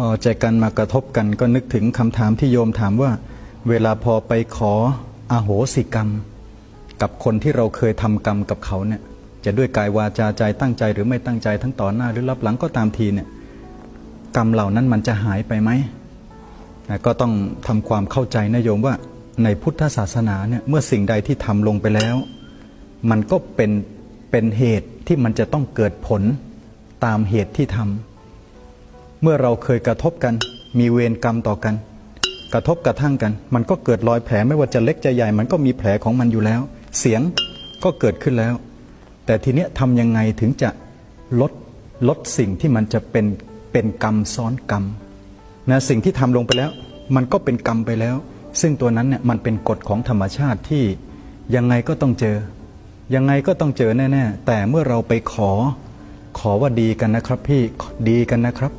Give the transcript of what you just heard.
พอใจกันมากระทบกันก็นึกถึงคำถามที่โยมถามว่า เวลาพอไปขออาโหสิกรรม กับคนที่เราเคยทำกรรมกับเขาเนี่ยจะด้วยกายวาจาใจตั้งใจหรือไม่ตั้งใจทั้งต่อหน้าหรือรับหลังก็ตามทีเนี่ยกรรมเหล่านั้นมันจะหายไปไหมนะก็ต้องทำความเข้าใจนะโยมว่าในพุทธศาสนาเนี่ยเมื่อสิ่งใดที่ทำลงไปแล้ว มันก็เป็นเป็นเหตุที่มันจะต้องเกิดผลตามเหตุที่ทำ เมื่อเราเคยกระทบกัน มีเวรกรรมต่อกัน กระทบกระทั่งกัน มันก็เกิดรอยแผลไม่ว่าจะเล็กจะใหญ่ มันก็มีแผลของมันอยู่แล้ว เสียงก็เกิดขึ้นแล้ว แต่ทีเนี้ยทำยังไงถึงจะลดลดสิ่งที่มันจะเป็นเป็นกรรมซ้อนกรรมนะสิ่งที่ทำลงไปแล้ว มันก็เป็นกรรมไปแล้ว ซึ่งตัวนั้นเนี่ยมันเป็นกฎของธรรมชาติที่ยังไงก็ต้องเจอ ยังไงก็ต้องเจอแน่ ๆ แต่เมื่อเราไปขอขอว่าดีกันนะครับพี่ดีกันนะครับ